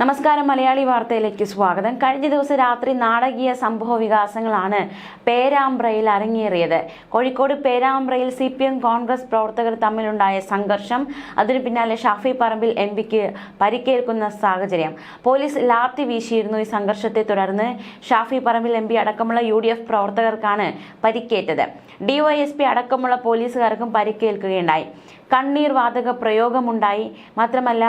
നമസ്കാരം മലയാളി വാർത്തയിലേക്ക് സ്വാഗതം. കഴിഞ്ഞ ദിവസം രാത്രി നാടകീയ സംഭവ വികാസങ്ങളാണ് പേരാമ്പ്രയിൽ അരങ്ങേറിയത്. കോഴിക്കോട് പേരാമ്പ്രയിൽ സി പി എം കോൺഗ്രസ് പ്രവർത്തകർ തമ്മിലുണ്ടായ സംഘർഷം അതിനു പിന്നാലെ ഷാഫി പറമ്പിൽ എം പിക്ക് പരിക്കേൽക്കുന്ന സാഹചര്യം. പോലീസ് ലാത്തി വീശിയിരുന്നു ഈ സംഘർഷത്തെ തുടർന്ന് ഷാഫി പറമ്പിൽ എം അടക്കമുള്ള യു പ്രവർത്തകർക്കാണ് പരിക്കേറ്റത്. ഡിവൈഎസ്പി അടക്കമുള്ള പോലീസുകാർക്കും പരിക്കേൽക്കുകയുണ്ടായി. കണ്ണീർ വാതക പ്രയോഗമുണ്ടായി. മാത്രമല്ല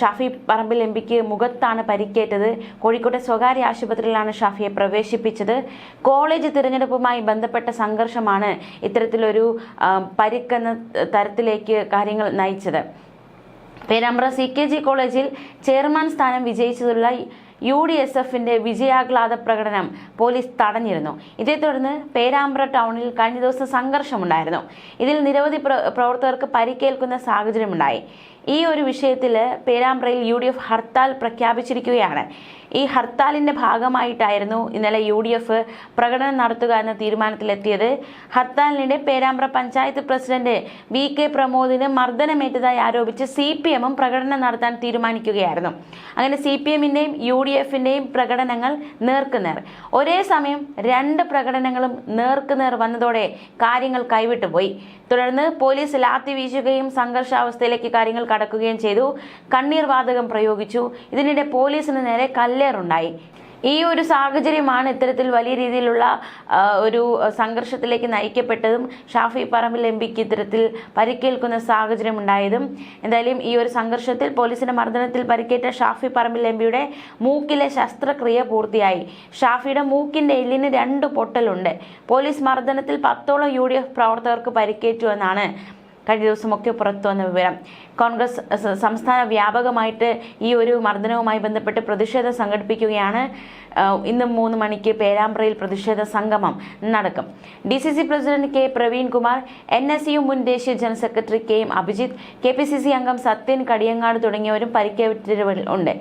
ഷാഫി പറമ്പിൽ എം പിക്ക് മുഖത്താണ് പരിക്കേറ്റത്. കോഴിക്കോട്ടെ സ്വകാര്യ ആശുപത്രിയിലാണ് ഷാഫിയെ പ്രവേശിപ്പിച്ചത്. കോളേജ് തിരഞ്ഞെടുപ്പുമായി ബന്ധപ്പെട്ട സംഘർഷമാണ് ഇത്തരത്തിലൊരു പരിക്കെന്ന തരത്തിലേക്ക് കാര്യങ്ങൾ നയിച്ചത്. Perambra C K G college chairman സ്ഥാനം വിജയിച്ചതുള്ള യു ഡി എസ് എഫിന്റെ വിജയാഹ്ലാദ പ്രകടനം പോലീസ് തടഞ്ഞിരുന്നു. ഇതേ തുടർന്ന് പേരാമ്പ്ര ടൗണിൽ കഴിഞ്ഞ ദിവസം സംഘർഷമുണ്ടായിരുന്നു. ഇതിൽ നിരവധി പ്രവർത്തകർക്ക് പരിക്കേൽക്കുന്ന സാഹചര്യമുണ്ടായി. ഈ ഒരു വിഷയത്തിൽ പേരാമ്പ്രയിൽ യു ഡി എഫ് ഹർത്താൽ പ്രഖ്യാപിച്ചിരിക്കുകയാണ്. ഈ ഹർത്താലിന്റെ ഭാഗമായിട്ടായിരുന്നു ഇന്നലെ യു ഡി എഫ് പ്രകടനം നടത്തുക എന്ന തീരുമാനത്തിലെത്തിയത്. ഹർത്താലിനിടെ Perambra panchayat president V K പ്രമോദിന് മർദ്ദനമേറ്റതായി ആരോപിച്ച് സി പി എമ്മും പ്രകടനം നടത്താൻ തീരുമാനിക്കുകയായിരുന്നു. അങ്ങനെ സി പി എമ്മിന്റെയും യു ഡി എഫിന്റെയും പ്രകടനങ്ങൾ നേർക്കുനേർ. ഒരേ സമയം രണ്ട് പ്രകടനങ്ങളും നേർക്കുനേർ വന്നതോടെ കാര്യങ്ങൾ കൈവിട്ടുപോയി തുടർന്ന് പോലീസ് ലാത്തി വീശുകയും സംഘർഷാവസ്ഥയിലേക്ക് കാര്യങ്ങൾ കടക്കുകയും ചെയ്തു. കണ്ണീർ വാതകം പ്രയോഗിച്ചു. ഇതിനിടെ പോലീസിന് നേരെ കല്ലേറുണ്ടായി ഈ ഒരു സാഹചര്യമാണ് ഇത്തരത്തിൽ വലിയ രീതിയിലുള്ള ഒരു സംഘർഷത്തിലേക്ക് നയിക്കപ്പെട്ടതും ഷാഫി പറമ്പിൽ എം പിക്ക് ഇത്തരത്തിൽ പരിക്കേൽക്കുന്ന സാഹചര്യം ഉണ്ടായതും. എന്തായാലും ഈ ഒരു സംഘർഷത്തിൽ പോലീസിന്റെ മർദ്ദനത്തിൽ പരിക്കേറ്റ ഷാഫി പറമ്പിൽ എം പിയുടെ മൂക്കിലെ ശസ്ത്രക്രിയ പൂർത്തിയായി. ഷാഫിയുടെ മൂക്കിന്റെ എല്ലിന് രണ്ട് പൊട്ടലുണ്ട്. പോലീസ് മർദ്ദനത്തിൽ പത്തോളം യു പ്രവർത്തകർക്ക് പരിക്കേറ്റു എന്നാണ് കഴിഞ്ഞ ദിവസമൊക്കെ പുറത്തു വന്ന വിവരം. കോൺഗ്രസ് സംസ്ഥാന വ്യാപകമായിട്ട് ഈ ഒരു മർദ്ദനവുമായി ബന്ധപ്പെട്ട് പ്രതിഷേധം സംഘടിപ്പിക്കുകയാണ്. ഇന്ന് മൂന്ന് മണിക്ക് പേരാമ്പ്രയിൽ പ്രതിഷേധ സംഗമം നടക്കും. D C C president K Praveenkumar N S U മുൻ ദേശീയ general secretary K M Abhijith K P C C അംഗം സത്യൻ കടിയങ്ങാട് തുടങ്ങിയവരും പരിക്കേറ്റവരിൽ ഉണ്ട്.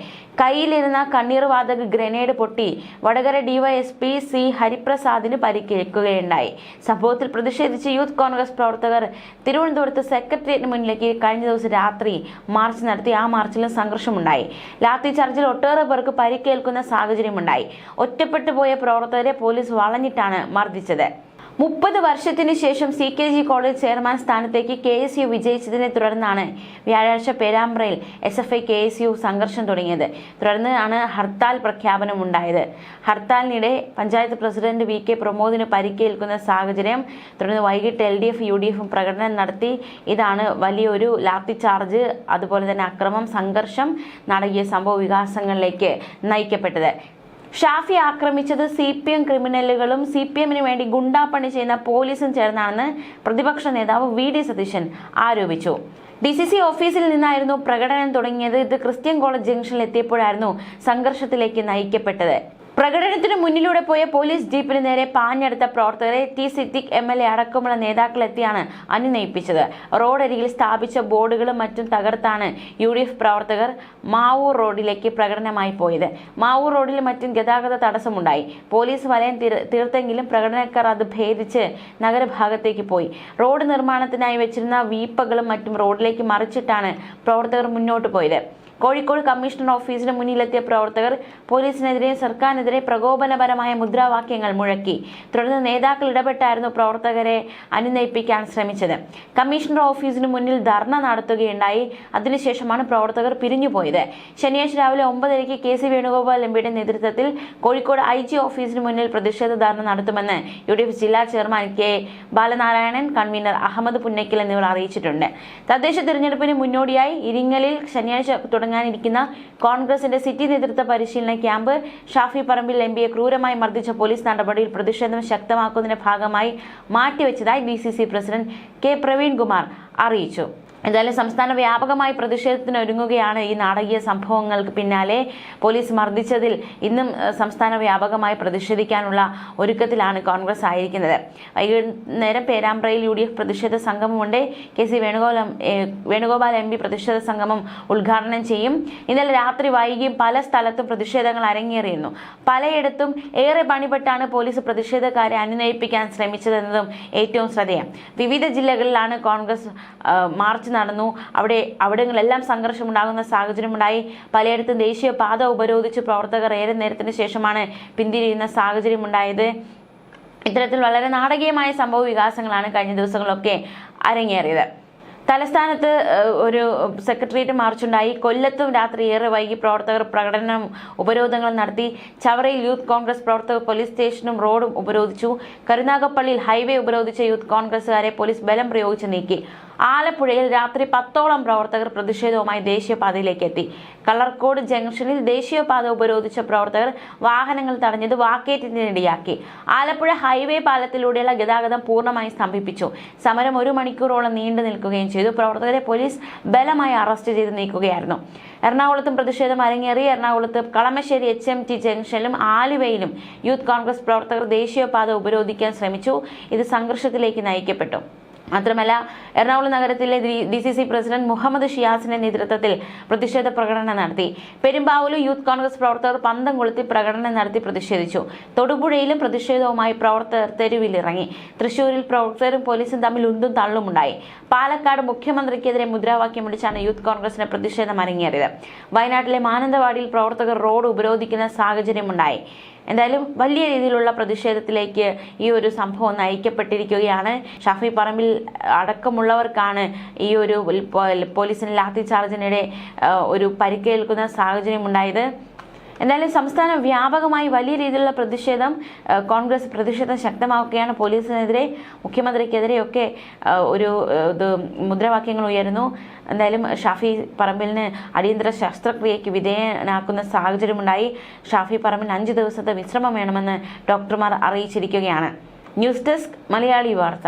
കയ്യിലിരുന്ന കണ്ണീർവാതക ഗ്രനേഡ് പൊട്ടി വടകര ഡിവൈഎസ്പി സി ഹരിപ്രസാദിന് പരിക്കേൽക്കുകയുണ്ടായി. സംഭവത്തിൽ പ്രതിഷേധിച്ച് യൂത്ത് കോൺഗ്രസ് പ്രവർത്തകർ തിരുവനന്തപുരത്ത് സെക്രട്ടേറിയറ്റിന് മുന്നിലേക്ക് കഴിഞ്ഞ ദിവസം രാത്രി മാർച്ച് നടത്തി ആ മാർച്ചിലും സംഘർഷമുണ്ടായി. ലാത്തി ചാർജിൽ ഒട്ടേറെ പേർക്ക് പരിക്കേൽക്കുന്ന സാഹചര്യമുണ്ടായി. ഒറ്റപ്പെട്ടു പോയ പ്രവർത്തകരെ പോലീസ് വളഞ്ഞിട്ടാണ് മർദ്ദിച്ചത്. മുപ്പത് വർഷത്തിന് ശേഷം C K G college chairman സ്ഥാനത്തേക്ക് കെ എസ് യു വിജയിച്ചതിനെ തുടർന്നാണ് വ്യാഴാഴ്ച പേരാമ്പ്രയിൽ S F I K S U സംഘർഷം തുടങ്ങിയത്. തുടർന്ന് ആണ് ഹർത്താൽ പ്രഖ്യാപനം ഉണ്ടായത്. ഹർത്താലിനിടെ പഞ്ചായത്ത് പ്രസിഡന്റ് വി കെ പ്രമോദിന് പരിക്കേൽക്കുന്ന സാഹചര്യം തുടർന്ന് വൈകിട്ട് L D F U D എഫും പ്രകടനം നടത്തി. ഇതാണ് വലിയൊരു ലാത്തി ചാർജ് അതുപോലെ തന്നെ അക്രമം സംഘർഷം നാടകീയ സംഭവ വികാസങ്ങളിലേക്ക് നയിക്കപ്പെട്ടത്. ഷാഫി ആക്രമിച്ചത് സി പി എം ക്രിമിനലുകളും സി പി എമ്മിന് വേണ്ടി ഗുണ്ടാപ്പണി ചെയ്യുന്ന പോലീസും ചേർന്നാണെന്ന് പ്രതിപക്ഷ നേതാവ് വി ഡി സതീശൻ ആരോപിച്ചു. ഡി സി സി ഓഫീസിൽ നിന്നായിരുന്നു പ്രകടനം തുടങ്ങിയത്. ഇത് ക്രിസ്ത്യൻ കോളേജ് ജംഗ്ഷനിൽ എത്തിയപ്പോഴായിരുന്നു സംഘർഷത്തിലേക്ക് നയിക്കപ്പെട്ടത്. പ്രകടനത്തിന് മുന്നിലൂടെ പോയ പോലീസ് ജീപ്പിന് നേരെ പാഞ്ഞെടുത്ത പ്രവർത്തകരെ T Siddique M L A അടക്കമുള്ള നേതാക്കളെത്തിയാണ് അനുനയിപ്പിച്ചത് റോഡരികിൽ സ്ഥാപിച്ച ബോർഡുകളും മറ്റും തകർത്താണ് യു ഡി എഫ് പ്രവർത്തകർ മാവൂർ റോഡിലേക്ക് പ്രകടനമായി പോയത്. മാവൂർ റോഡിൽ മറ്റും ഗതാഗത തടസ്സമുണ്ടായി. പോലീസ് വലയം തീർ- തീർത്തെങ്കിലും പ്രകടനക്കാർ അത് ഭേദിച്ച് നഗരഭാഗത്തേക്ക് പോയി. റോഡ് നിർമ്മാണത്തിനായി വെച്ചിരുന്ന വീപ്പകളും മറ്റും റോഡിലേക്ക് മറിച്ചിട്ടാണ് പ്രവർത്തകർ മുന്നോട്ട് പോയത്. കോഴിക്കോട് കമ്മീഷണർ ഓഫീസിന് മുന്നിലെത്തിയ പ്രവർത്തകർ പോലീസിനെതിരെ സർക്കാരിനെതിരെ പ്രകോപനപരമായ മുദ്രാവാക്യങ്ങൾ മുഴക്കി. തുടർന്ന് നേതാക്കൾ ഇടപെട്ടായിരുന്നു പ്രവർത്തകരെ അനുനയിപ്പിക്കാൻ ശ്രമിച്ചത്. കമ്മീഷണർ ഓഫീസിന് മുന്നിൽ ധർണ നടത്തുകയുണ്ടായി. അതിനുശേഷമാണ് പ്രവർത്തകർ പിരിഞ്ഞുപോയത്. ശനിയാഴ്ച രാവിലെ ഒമ്പതരയ്ക്ക് കെ സി വേണുഗോപാൽ എംപിയുടെ നേതൃത്വത്തിൽ കോഴിക്കോട് ഐ ജി ഓഫീസിന് മുന്നിൽ പ്രതിഷേധ ധർണ നടത്തുമെന്ന് യു ഡി എഫ് ജില്ലാ chairman K Balanarayanan convener Ahammed Punnakkal എന്നിവർ അറിയിച്ചിട്ടുണ്ട്. തദ്ദേശ തിരഞ്ഞെടുപ്പിന് മുന്നോടിയായി ഇരിങ്ങലിൽ ശനിയാഴ്ച തുടങ്ങാനിരിക്കുന്ന കോൺഗ്രസിന്റെ സിറ്റി നേതൃത്വ പരിശീലന ക്യാമ്പ് ഷാഫി പറമ്പിൽ എം പിയെ ക്രൂരമായി മർദ്ദിച്ച പോലീസ് നടപടിയിൽ പ്രതിഷേധം ശക്തമാക്കുന്നതിന്റെ ഭാഗമായി മാറ്റിവെച്ചതായി ഡി പ്രസിഡന്റ് കെ പ്രവീൺകുമാർ അറിയിച്ചു. എന്തായാലും സംസ്ഥാന വ്യാപകമായി പ്രതിഷേധത്തിന് ഒരുങ്ങുകയാണ് ഈ നാടകീയ സംഭവങ്ങൾക്ക് പിന്നാലെ. പോലീസ് മർദ്ദിച്ചതിൽ ഇന്നും സംസ്ഥാന വ്യാപകമായി പ്രതിഷേധിക്കാനുള്ള ഒരുക്കത്തിലാണ് കോൺഗ്രസ് ആയിരിക്കുന്നത്. വൈകുന്നേരം പേരാമ്പ്രയിൽ യു ഡി എഫ് പ്രതിഷേധ സംഗമമുണ്ട്. K C Venugopal M- Venugopal M P പ്രതിഷേധ സംഗമം ഉദ്ഘാടനം ചെയ്യും. ഇന്നലെ രാത്രി വൈകിയും പല സ്ഥലത്തും പ്രതിഷേധങ്ങൾ അരങ്ങേറിയിരുന്നു. പലയിടത്തും ഏറെ പണിപ്പെട്ടാണ് പോലീസ് പ്രതിഷേധക്കാരെ അനുനയിപ്പിക്കാൻ ശ്രമിച്ചതെന്നതും ഏറ്റവും ശ്രദ്ധേയം. വിവിധ ജില്ലകളിലാണ് കോൺഗ്രസ് മാർച്ച് നടന്നു. അവിടെ അവിടങ്ങളെല്ലാം സംഘർഷമുണ്ടാകുന്ന സാഹചര്യമുണ്ടായി. പലയിടത്തും ദേശീയ പാത ഉപരോധിച്ച് പ്രവർത്തകർ ഏറെ നേരത്തിന് ശേഷമാണ് പിന്തിരിയുന്ന സാഹചര്യമുണ്ടായത്. ഇത്തരത്തിൽ വളരെ നാടകീയമായ സംഭവ വികാസങ്ങളാണ് കഴിഞ്ഞ ദിവസങ്ങളൊക്കെ അരങ്ങേറിയത്. തലസ്ഥാനത്ത് ഒരു സെക്രട്ടേറിയറ്റ് മാർച്ചുണ്ടായി. കൊല്ലത്തും രാത്രി ഏറെ വൈകി പ്രവർത്തകർ പ്രകടനം ഉപരോധങ്ങൾ നടത്തി. ചവറയിൽ യൂത്ത് കോൺഗ്രസ് പ്രവർത്തകർ പോലീസ് സ്റ്റേഷനും റോഡും ഉപരോധിച്ചു. കരുനാഗപ്പള്ളിയിൽ ഹൈവേ ഉപരോധിച്ച യൂത്ത് കോൺഗ്രസുകാരെ പോലീസ് ബലം പ്രയോഗിച്ച് നീക്കി. ആലപ്പുഴയിൽ രാത്രി പത്തോളം പ്രവർത്തകർ പ്രതിഷേധവുമായി ദേശീയപാതയിലേക്ക് എത്തി കളർക്കോട് ജംഗ്ഷനിൽ ദേശീയപാത ഉപരോധിച്ച പ്രവർത്തകർ വാഹനങ്ങൾ തടഞ്ഞത് വാക്കേറ്റത്തിനിടയാക്കി. ആലപ്പുഴ ഹൈവേ പാലത്തിലൂടെയുള്ള ഗതാഗതം പൂർണമായി സ്തംഭിപ്പിച്ചു. സമരം ഒരു മണിക്കൂറോളം നീണ്ടു നിൽക്കുകയും ചെയ്തു. പ്രവർത്തകരെ പോലീസ് ബലമായി അറസ്റ്റ് ചെയ്ത് നീക്കുകയായിരുന്നു. എറണാകുളത്തും പ്രതിഷേധം അരങ്ങേറി. എറണാകുളത്ത് കളമശ്ശേരി എച്ച് എം ടി ജംഗ്ഷനിലും ആലുവയിലും യൂത്ത് കോൺഗ്രസ് പ്രവർത്തകർ ദേശീയപാത ഉപരോധിക്കാൻ ശ്രമിച്ചു. ഇത് സംഘർഷത്തിലേക്ക് നയിക്കപ്പെട്ടു. മാത്രമല്ല എറണാകുളം നഗരത്തിലെ D C C president Muhammad ഷിയാസിന്റെ നേതൃത്വത്തിൽ പ്രതിഷേധ പ്രകടനം നടത്തി. പെരുമ്പാവൂരിൽ യൂത്ത് കോൺഗ്രസ് പ്രവർത്തകർ പന്തം കൊളുത്തി പ്രകടനം നടത്തി പ്രതിഷേധിച്ചു. തൊടുപുഴയിലും പ്രതിഷേധവുമായി പ്രവർത്തകർ തെരുവിലിറങ്ങി. തൃശൂരിൽ പ്രവർത്തകരും പോലീസും തമ്മിൽ ഉന്തും തള്ളുമുണ്ടായി. പാലക്കാട് മുഖ്യമന്ത്രിക്കെതിരെ മുദ്രാവാക്യം വിളിച്ചാണ് യൂത്ത് കോൺഗ്രസിന് പ്രതിഷേധം അരങ്ങേറിയത്. വയനാട്ടിലെ മാനന്തവാടിയിൽ പ്രവർത്തകർ റോഡ് ഉപരോധിക്കുന്ന സാഹചര്യമുണ്ടായി. എന്തായാലും വലിയ രീതിയിലുള്ള പ്രതിഷേധത്തിലേക്ക് ഈ ഒരു സംഭവം നയിക്കപ്പെട്ടിരിക്കുകയാണ്. ഷാഫി പറമ്പിൽ അടക്കമുള്ളവർക്കാണ് ഈ ഒരു പോലീസിന് ലാത്തി ചാർജിനിടെ ഒരു പരിക്കേൽക്കുന്ന സാഹചര്യം ഉണ്ടായത് എന്തായാലും സംസ്ഥാനം വ്യാപകമായി വലിയ രീതിയിലുള്ള പ്രതിഷേധം കോൺഗ്രസ് പ്രതിഷേധം ശക്തമാക്കുകയാണ്. പോലീസിനെതിരെ മുഖ്യമന്ത്രിക്കെതിരെയൊക്കെ ഒരു ഇത് മുദ്രാവാക്യങ്ങൾ ഉയരുന്നു. എന്തായാലും ഷാഫി പറമ്പിലിന് അടിയന്തര ശസ്ത്രക്രിയയ്ക്ക് വിധേയനാക്കുന്ന സാഹചര്യമുണ്ടായി. ഷാഫി പറമ്പിൽ അഞ്ച് ദിവസത്തെ വിശ്രമം വേണമെന്ന് ഡോക്ടർമാർ അറിയിച്ചിരിക്കുകയാണ്. ന്യൂസ് ഡെസ്ക് മലയാളി വാർത്ത.